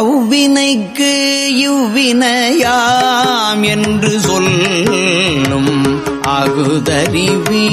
அவ்வினைக்கு இவ்வினையாம் என்று சொல்லும் அகுதறிவீ.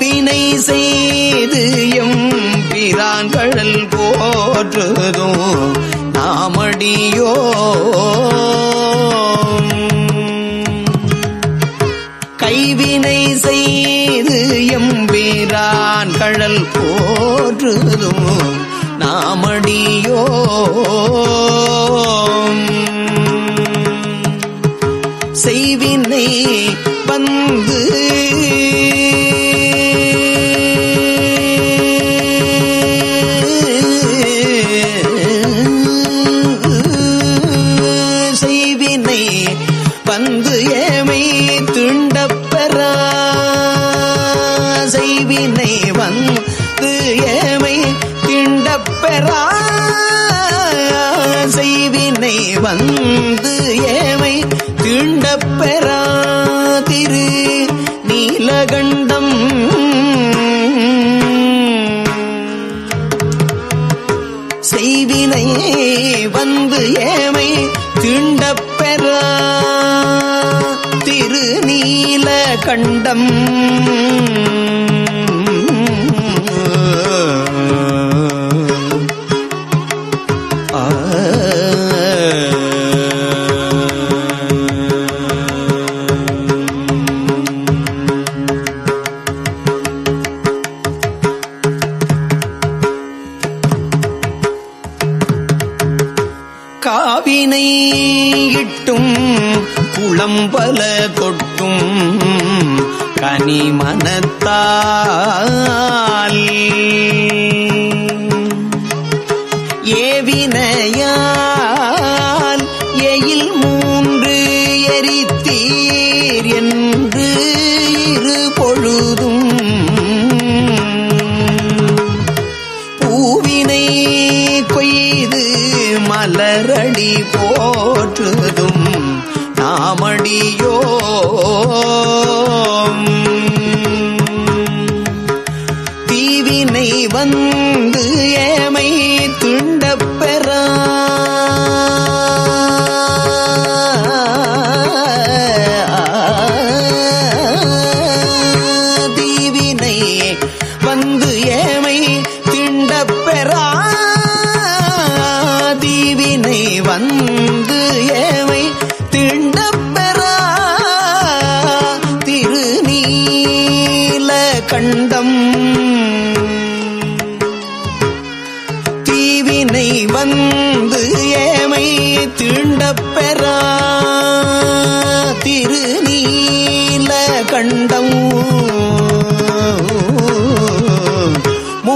கைவினை செய்து எம் பிராங்கடல் போற்றுதோ நாமடியோ கைவினை செய்து எம் பிரான் கடல் போற்றுதோ நாமடியோ செய்வினை வந்து கண்டம். yo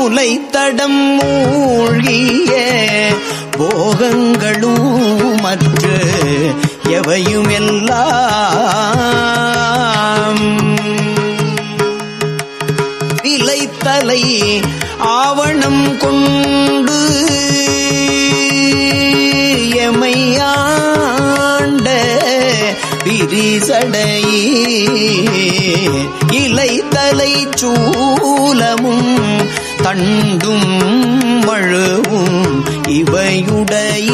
மூலைத்தடம் மூழ்கிய போகங்களும் மற்ற எவையும் எல்லாம் விலைத்தலை ஆவணம் கொண்டு எமையாண்ட விரிசடை இலைத்தலை சூலமும் தண்டும் மழுவும் இவையுடைய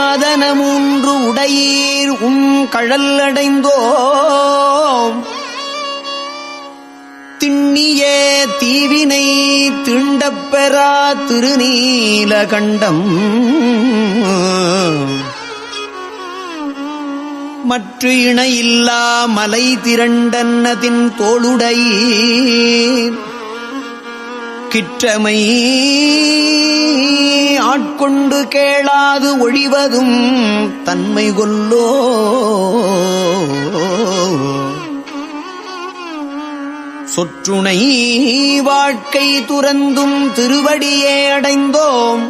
இமையாதன மூன்று உடையீர் உம் கழல் அடைந்தோம் திண்ணிய தீவினை திண்டப்பெறா திருநீலகண்டம் மற்ற இணையில்லா மலை திரண்டன்னதின் தோளுடை கிற்றமை ஆட்கொண்டு கேளாது ஒழிவதும் தன்மை கொல்லோ. சொற்றுணை வாழ்க்கை துறந்தும் திருவடியே அடைந்தோம்.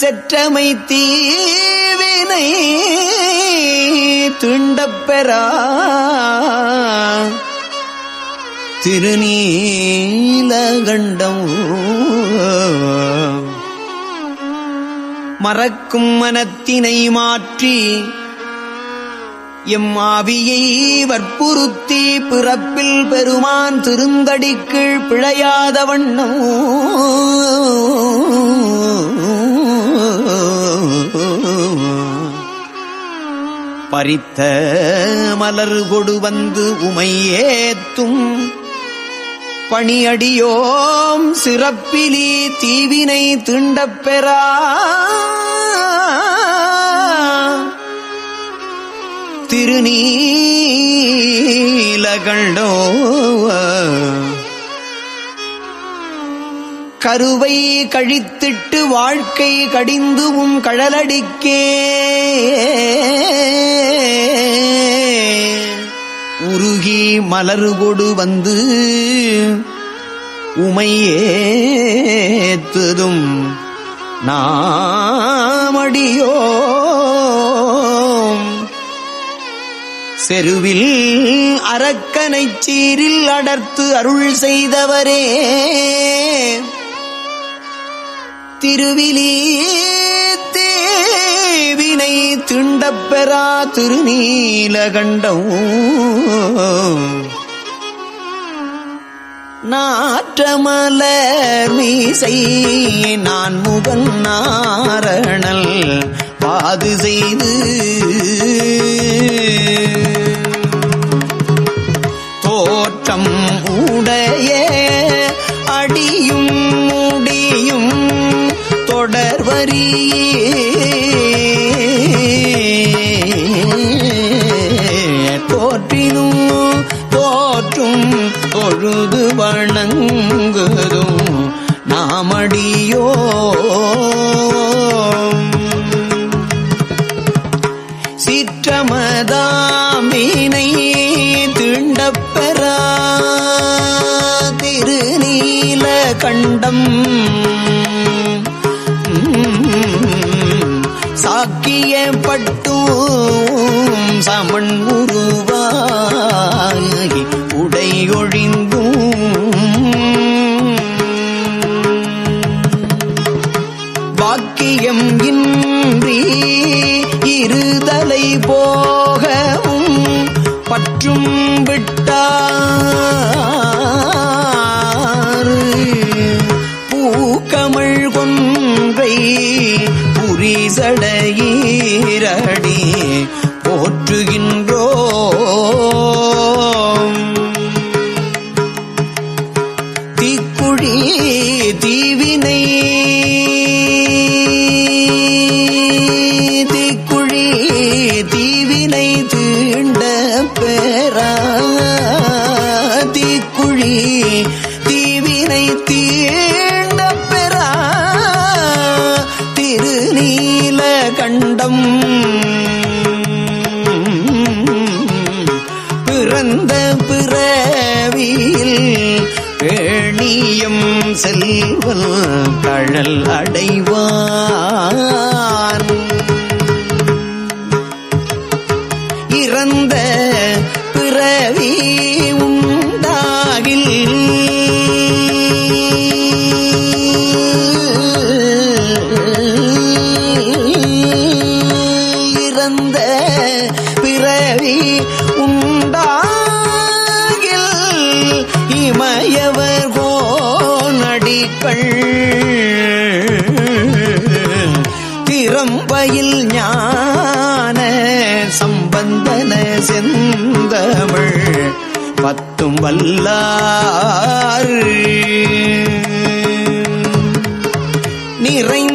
செற்றமை தீவினை திண்டப்பெறா திருநீலகண்டம். மறக்கும் மனத்தினை மாற்றி எம் ஆவியை வற்புறுத்தி பிறப்பில் பெருமான் திருந்தடிக்கீழ் பிழையாத வண்ணம். பறித்த மலர் கொடு வந்து உமையேத்தும் பணியடியோம் சிறப்பிலி தீவினை திண்டப்பெறா திருநீலகண்டோ கருவை கழித்திட்டு வாழ்க்கை கடிந்து உம் கழலடிக்கே. உருகி மலருகொடு வந்து உமையேத்துதும் நாமடியோ செருவில் அரக்கனை சீரில் அடர்த்து அருள் செய்தவரே. திருவிலி வினை திண்டப்பெறா திருநீலகண்டம். நாற்றமலர் மீசை நான் முகன் நாரணல் பாது செய்து. தோற்றம் உடைய அடியும் முடியும் தொடர்வரியே. பொழுது வணங்குதும் நாமடியோ. சிற்றமதாமினை திண்டப்பெறா. திருநீல கண்டம். சாக்கியப்பட்டும் சமன் உருவாகி உடையொழிந்தும் புரிசடையீரடி போற்றுகின்றோ பிறந்த பிறவியில் பேணியம் செல்வல் கழல் அடைவான். செம்பயில் ஞான சம்பந்தன செந்தமிழ் பத்தும் வல்லார் நிறைந்த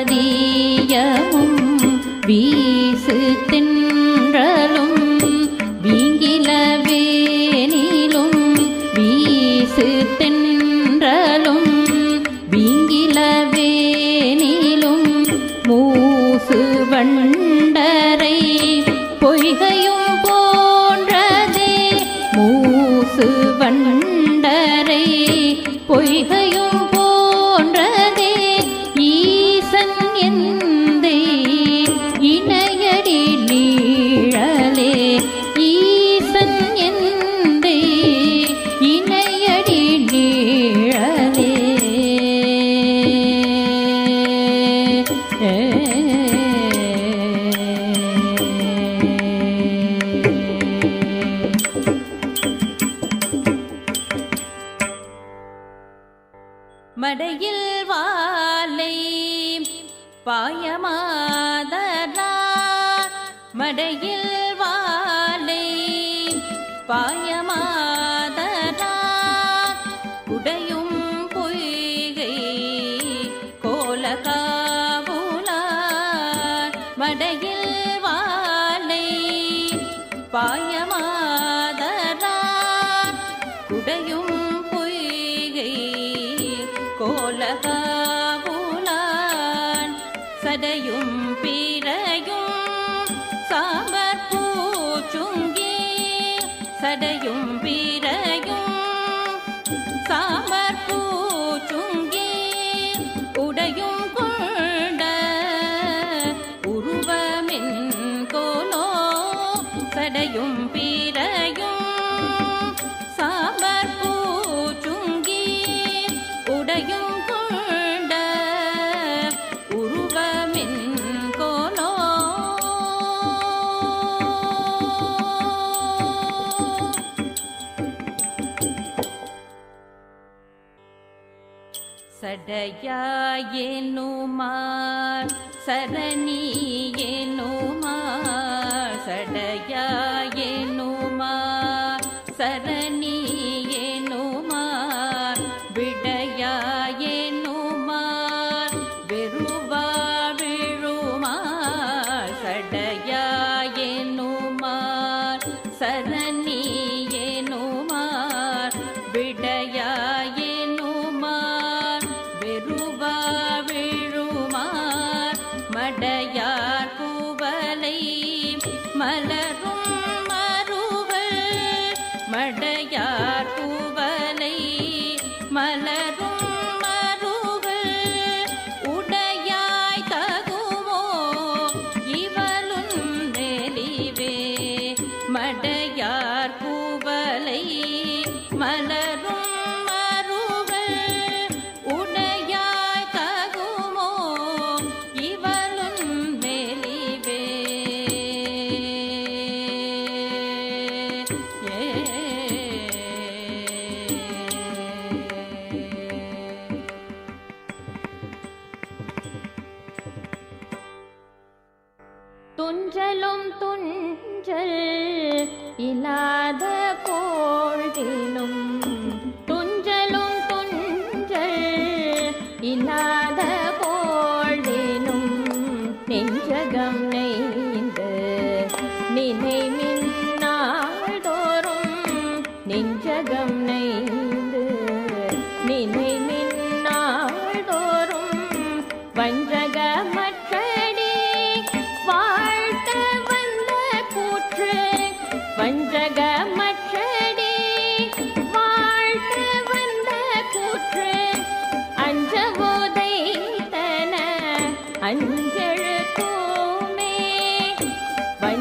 மதீயமும் வீ ben சடையும் பீரையும் சாமர் பூச்சுங்கி உடையும் கொண்ட உருவமின் கோலோ. சடையாயேனுமார் சரணியேனும் சடையாய மடையார் பூவலை மலர் विना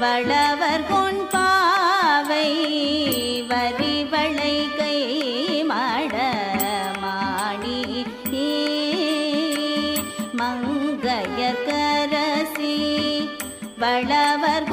வளவர் கொண் பாவை வரிவளை கை மாட மாணி மங்கையர் கரசி வளவர்